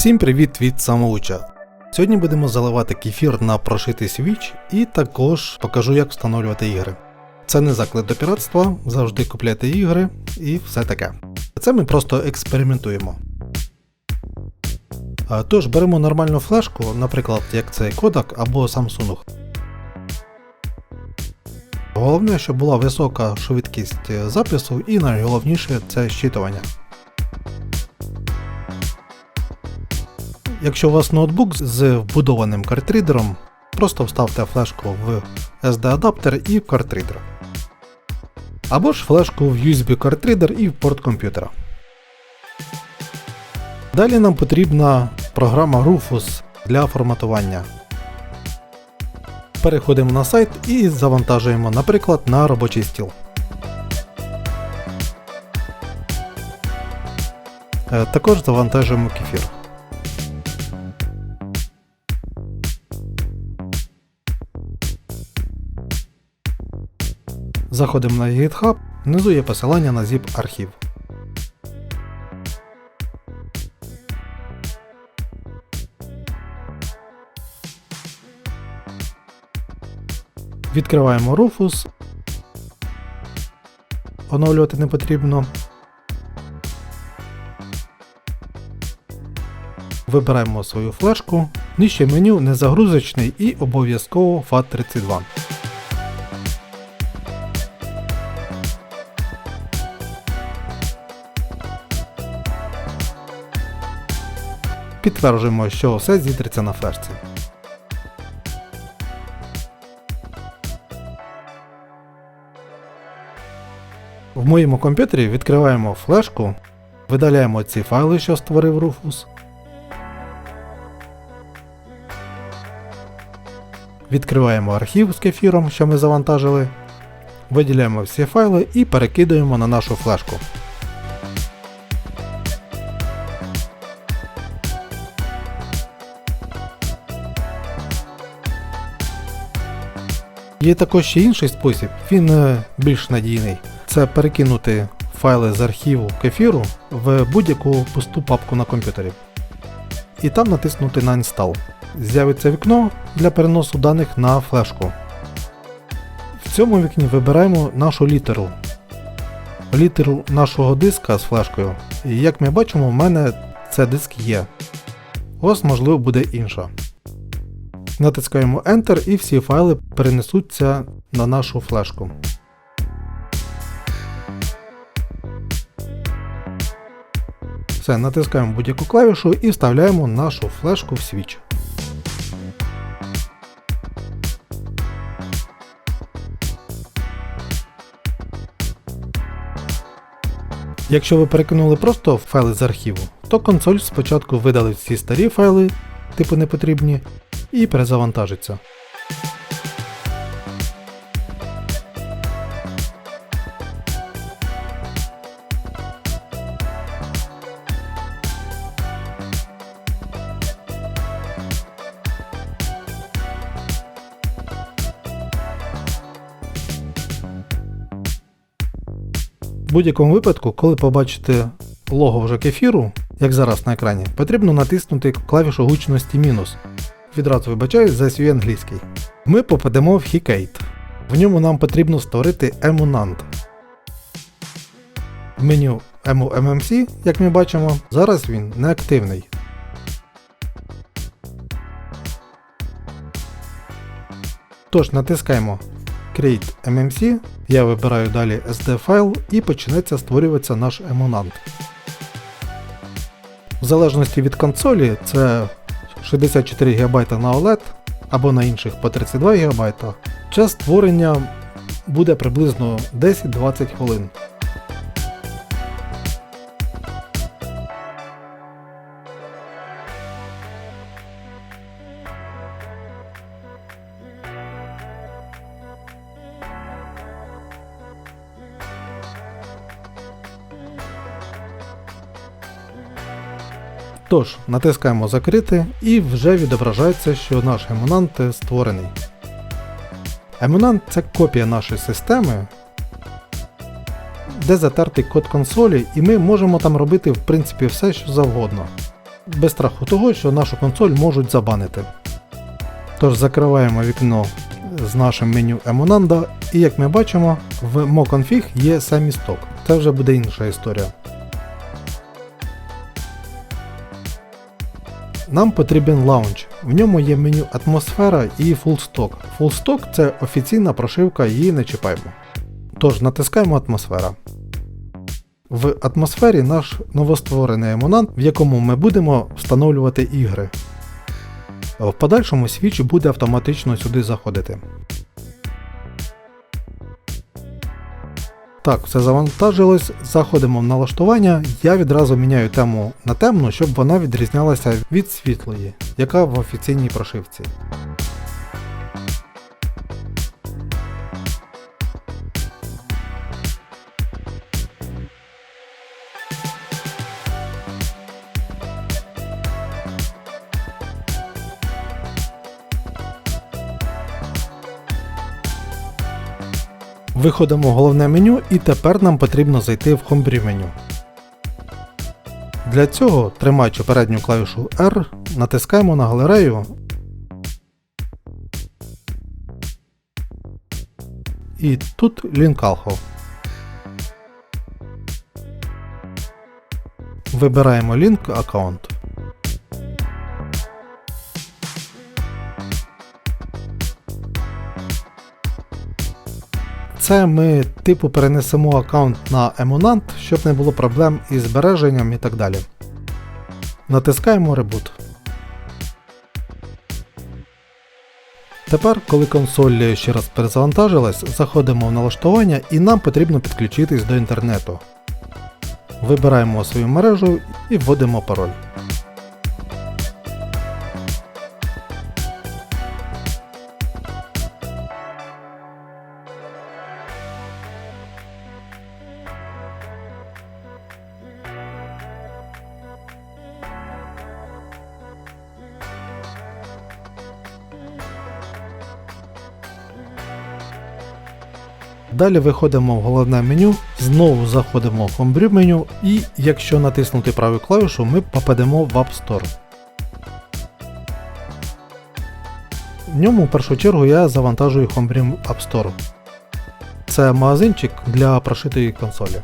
Всім привіт від самоуча. Сьогодні будемо заливати кефір на прошитий свіч і також покажу, як встановлювати ігри. Це не заклик до піратства, завжди купляйте ігри і все таке. Це ми просто експериментуємо. Тож беремо нормальну флешку, наприклад, як цей Kodak або Samsung. Головне, щоб була висока швидкість запису і найголовніше це щитування. Якщо у вас ноутбук з вбудованим картридером, просто вставте флешку в SD-адаптер і в картридер. Або ж флешку в USB картридер і в порт комп'ютера. Далі нам потрібна програма Rufus для форматування. Переходимо на сайт і завантажуємо, наприклад, на робочий стіл. Е, Також завантажуємо кефір. Заходимо на GitHub, внизу є посилання на zip архів. Відкриваємо Rufus. Оновлювати не потрібно. Вибираємо свою флешку. Нижче меню незагрузочний і обов'язково FAT32. Підтверджуємо, що все зітриться на флешці. В моєму комп'ютері відкриваємо флешку, видаляємо ці файли, що створив Rufus. Відкриваємо архів з кефіром, що ми завантажили. Виділяємо всі файли і перекидуємо на нашу флешку. Є також ще інший спосіб, він е, більш надійний. Це перекинути файли з архіву кефіру в будь-яку пусту папку на комп'ютері. І там натиснути на Install. З'явиться вікно для переносу даних на флешку. В цьому вікні вибираємо нашу літеру. Літеру нашого диска з флешкою. І як ми бачимо, в мене це диск є. Вас можливо буде інша. Натискаємо Enter і всі файли перенесуться на нашу флешку. Все, натискаємо будь-яку клавішу і вставляємо нашу флешку в свіч. Якщо ви перекинули просто файли з архіву, то консоль спочатку видалить всі старі файли, типу непотрібні, і перезавантажиться. В будь-якому випадку, коли побачите лого вже кефіру, як зараз на екрані, потрібно натиснути клавішу гучності мінус. Відразу вибачаюсь за свій англійський. Ми попадемо в Hicate. В ньому нам потрібно створити Emunant. В меню EmuMMC, як ми бачимо, зараз він не активний. Тож натискаємо Create MMC, я вибираю далі SD файл і почнеться створюватися наш Emunant. В залежності від консолі це 64 ГБ на OLED або на інших по 32 ГБ, час створення буде приблизно 10-20 хвилин. Тож, натискаємо закрити і вже відображається, що наш емунант створений. Емунант це копія нашої системи, де затертий код консолі, і ми можемо там робити в принципі все, що завгодно. без страху того, що нашу консоль можуть забанити. Тож закриваємо вікно з нашим меню Emonanda і як ми бачимо, в MoConfig є semi-stock. Це вже буде інша історія. Нам потрібен лаунч. В ньому є меню атмосфера і FullStock. FullStock це офіційна прошивка, її не чіпаємо. Тож натискаємо атмосфера. В атмосфері наш новостворений емонант, в якому ми будемо встановлювати ігри. В подальшому свіч буде автоматично сюди заходити. Так, все завантажилось, заходимо в налаштування, я відразу міняю тему на темну, щоб вона відрізнялася від світлої, яка в офіційній прошивці. Виходимо в головне меню і тепер нам потрібно зайти в Homebrew меню. Для цього, тримаючи передню клавішу R, натискаємо на галерею і тут Alho. Вибираємо Link аккаунт. Це ми типу перенесемо аккаунт на Emonant, щоб не було проблем із збереженням і так далі. Натискаємо Reboot. Тепер, коли консоль ще раз перезавантажилась, заходимо в налаштування і нам потрібно підключитись до інтернету. Вибираємо свою мережу і вводимо пароль. Далі виходимо в головне меню, знову заходимо в Homebrew меню і якщо натиснути праву клавішу, ми попадемо в App Store. В ньому в першу чергу я завантажую Homebrew App Store. Це магазинчик для прошитої консолі.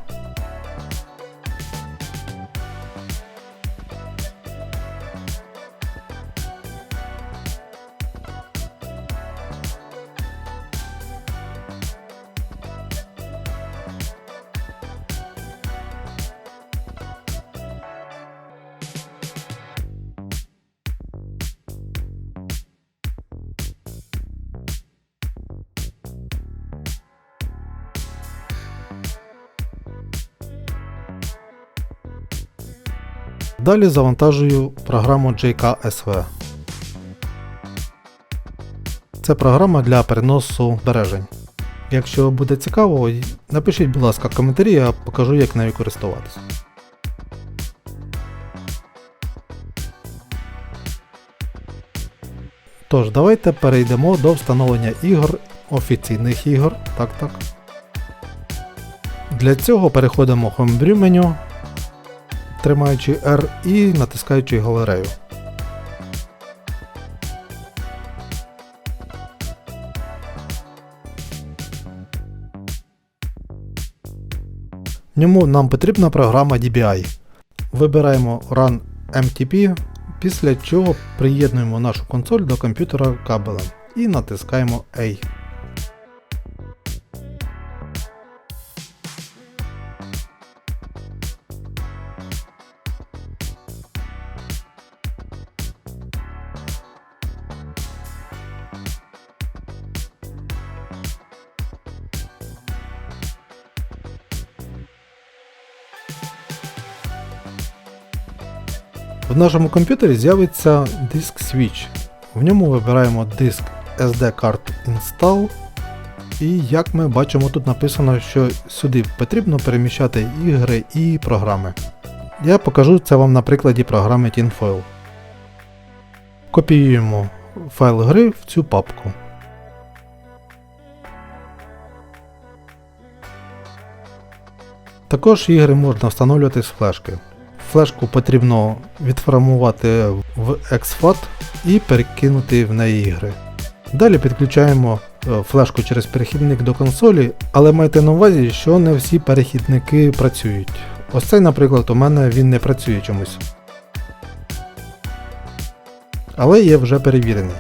Далі завантажую програму JKSV. Це програма для переносу збережень. Якщо буде цікаво, напишіть, будь ласка, коментарі, я покажу, як нею користуватися. Тож, давайте перейдемо до встановлення ігор, офіційних ігор. Так, так. Для цього переходимо в Homebrew меню, тримаючи R і натискаючи галерею. В ньому нам потрібна програма DBI. Вибираємо Run MTP, після чого приєднуємо нашу консоль до комп'ютера кабелем і натискаємо A. В нашому комп'ютері з'явиться диск Switch. В ньому вибираємо диск SD Card Install. І як ми бачимо, тут написано, що сюди потрібно переміщати ігри і програми. Я покажу це вам на прикладі програми TinFoil. Копіюємо файл гри в цю папку. Також ігри можна встановлювати з флешки. Флешку потрібно відформувати в exFAT і перекинути в неї ігри. Далі підключаємо е, флешку через перехідник до консолі, але майте на увазі, що не всі перехідники працюють. Ось цей, наприклад, у мене він не працює чомусь. Але є вже перевірений.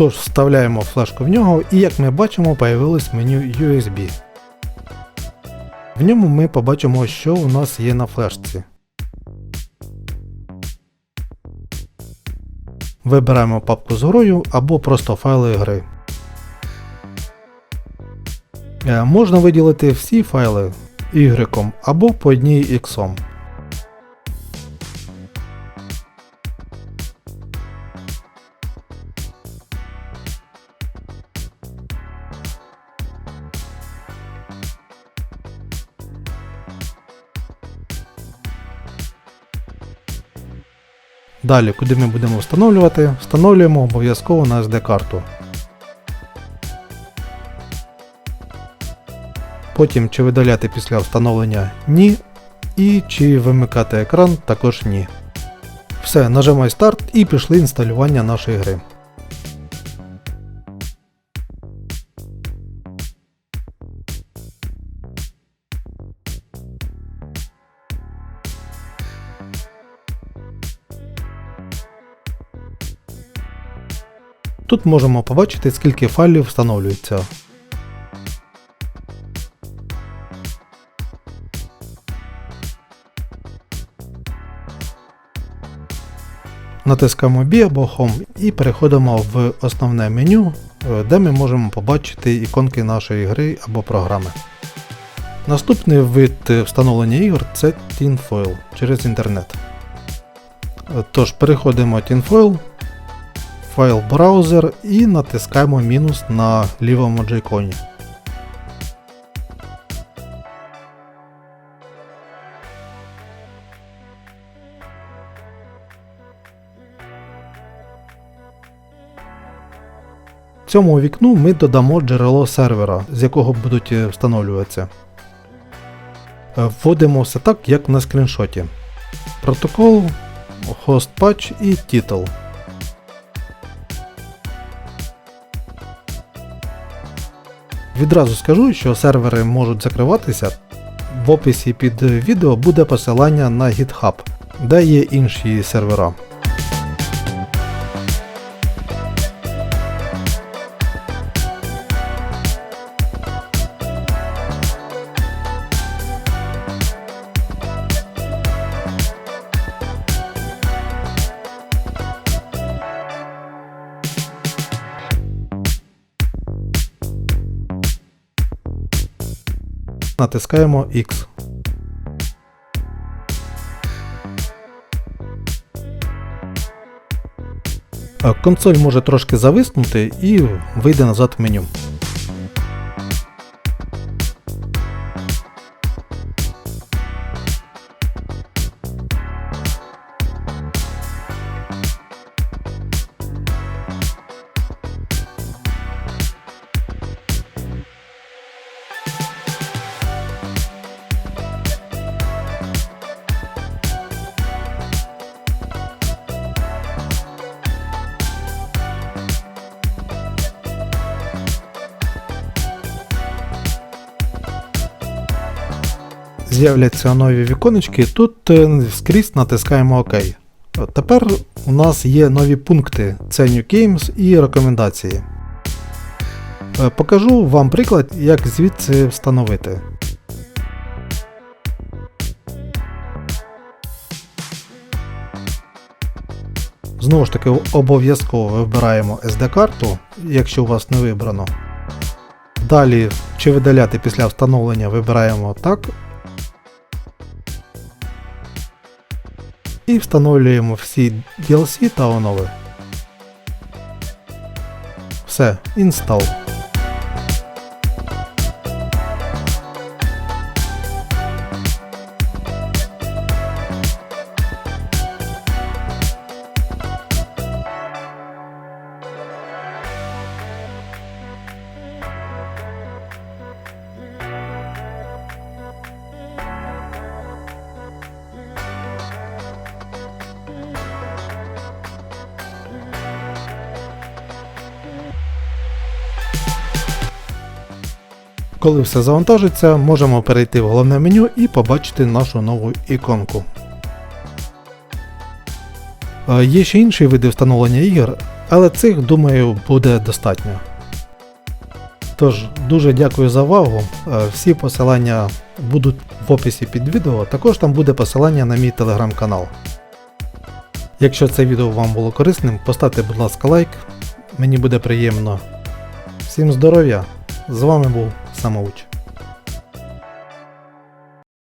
Тож вставляємо флешку в нього і як ми бачимо, появилось меню USB. В ньому ми побачимо, що у нас є на флешці. Вибираємо папку з грою або просто файли гри. Е, Можна виділити всі файли Y або по одній X. Далі, куди ми будемо встановлювати, встановлюємо обов'язково на SD-карту. Потім чи видаляти після встановлення ні, і чи вимикати екран також ні. Все, нажимай старт і пішли інсталювання нашої гри. Тут можемо побачити, скільки файлів встановлюється. Натискаємо B або Home і переходимо в основне меню, е, де ми можемо побачити іконки нашої гри або програми. Наступний вид встановлення ігор це TinFoil через інтернет. Е, Тож переходимо TinFoil, файл браузер і натискаємо мінус на лівому джейконі. В Цьому вікну ми додамо джерело сервера, з якого будуть е, встановлюватися. Е, Вводимо все так, як на скріншоті. Протокол, host patch і title. Відразу скажу, що сервери можуть закриватися. В описі під відео буде посилання на GitHub, де є інші сервера. Натискаємо X. Консоль може трошки зависнути і вийде назад в меню. З'являться нові віконечки, тут е, скрізь натискаємо ОК. Тепер у нас є нові пункти: це New Games і рекомендації. Е, Покажу вам приклад, як звідси встановити. Знову ж таки, обов'язково вибираємо SD-карту, якщо у вас не вибрано. Далі, чи видаляти після встановлення, вибираємо так. І встановлюємо всі DLC та онови. Все, інстал. Коли все завантажиться, можемо перейти в головне меню і побачити нашу нову іконку. Е, Є ще інші види встановлення ігор, але цих, думаю, буде достатньо. Тож, дуже дякую за увагу. Е, Всі посилання будуть в описі під відео, також там буде посилання на мій телеграм-канал. Якщо це відео вам було корисним, поставте, будь ласка, лайк, мені буде приємно. Всім здоров'я! З вами був Самоуч.